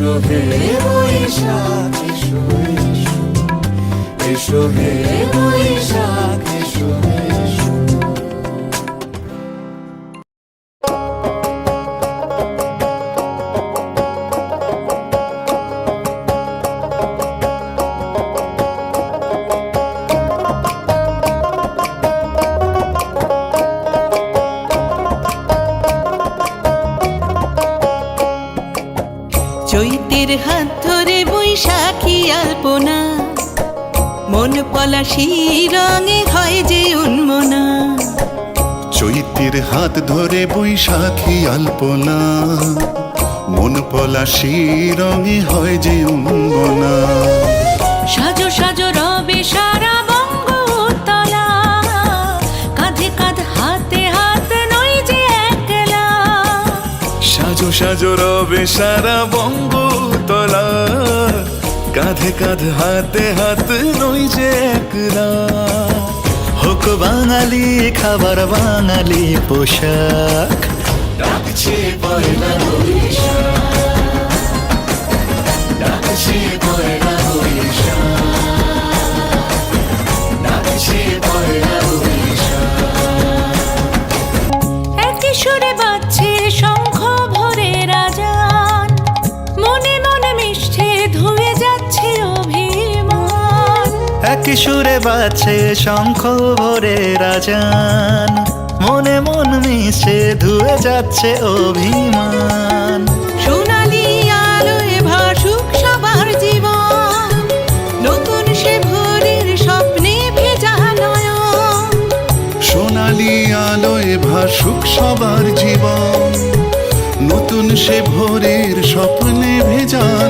এসো হে এসো এসো এসো হে চৈতের হাত ধরে বৈশাখী আলপনা। মন পলাশি রঙে হয় যে উন্মনা। চৈতের হাত ধরে বৈশাখী আলপনা। মন পলাশি রঙে হয় যে অঙ্গনা সাজো সাজো রবে সারা সাজো সাজো রবে সারা বঙ্গতলা কাঁধে কাঁধ, হাতে হাত নই যে একলা। হোক বাঙালি, খাবার বাঙালি পোশাক। ডাকছে পয়লা ডাকছে পয়লা ডাকছে পয়লা একই সুরে বাজছে শঙ্খ ভরে রাজান। মনে মন মিশে ধুয়ে যাচ্ছে অভিমান। সোনালি আলোয় ভাসুক সবার জীবন। নতুন সে ভোরের স্বপ্নে ভেজা নয়ন। সোনালি আলোয় ভাসুক সবার জীবন। নতুন সে ভোরের স্বপ্নে ভেজা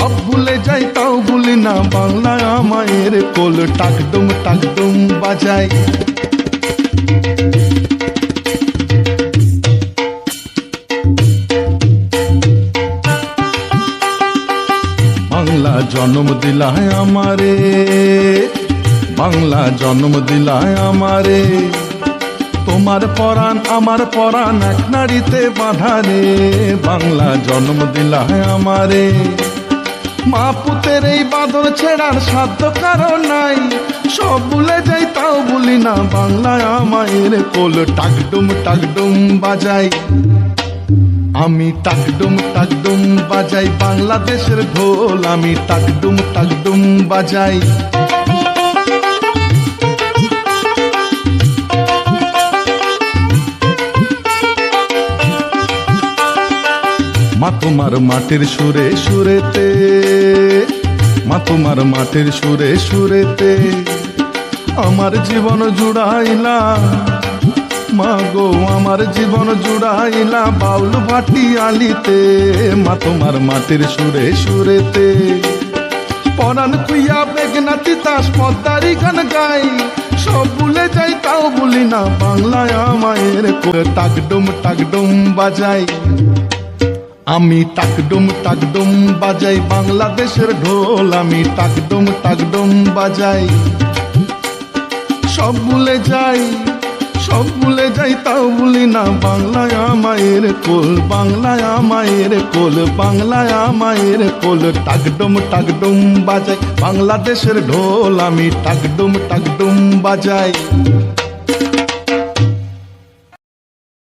সব ভুলে যাই, তাও ভুলি না। বাংলা আমায়ের কোল টাকডুম টাকডুম বাজায়। বাংলা জন্ম দিলায় আমারে। বাংলা জন্ম দিলায় আমারে। তোমার পরাণ আমার পরাণ, এক নারীতে বাঁধা রে। বাংলা জন্ম দিলায় আমারে। মা পুতের এই বাদর ছেড়ার সাধ্য কারণ নাই। সব ভুলে যাই, তাও বলি না, বাংলায় আমায়ের কোল টাকডুম টাকডুম বাজাই। আমি টাকডুম টাকডুম বাজাই, বাংলাদেশের ঢোল আমি টাকডুম টাকডুম বাজাই। তোমার মাটির সুরে সুরেতে, মা তোমার মাটির সুরে সুরেতে আমার জীবন জুড়াইলা, মা গো আমার জীবন জুড়াইলা, বাউল ভাটি আলিতে, মা তোমার মাটির সুরে সুরেতে। পরাণ কুইয়া বেগনা তিতাস পদ্মারি গান গাই, সব ভুলে যাই তাও বলি না, বাংলায় আমায়ের টাকডুম টাকডুম বাজাই। আমি টাকডুম টাকডুম বাজাই বাংলাদেশের ঢোল, আমি টাকডুম টাকডুম বাজাই। সব ভুলে যাই, সব ভুলে যাই, তাও ভুলি না। বাংলায় আমায়ের কোল, বাংলায় আমায়ের কোল, বাংলায় আমায়ের কোল। টাকডুম টাকডুম বাজাই বাংলাদেশের ঢোল, আমি টাকডুম টাকডুম বাজাই।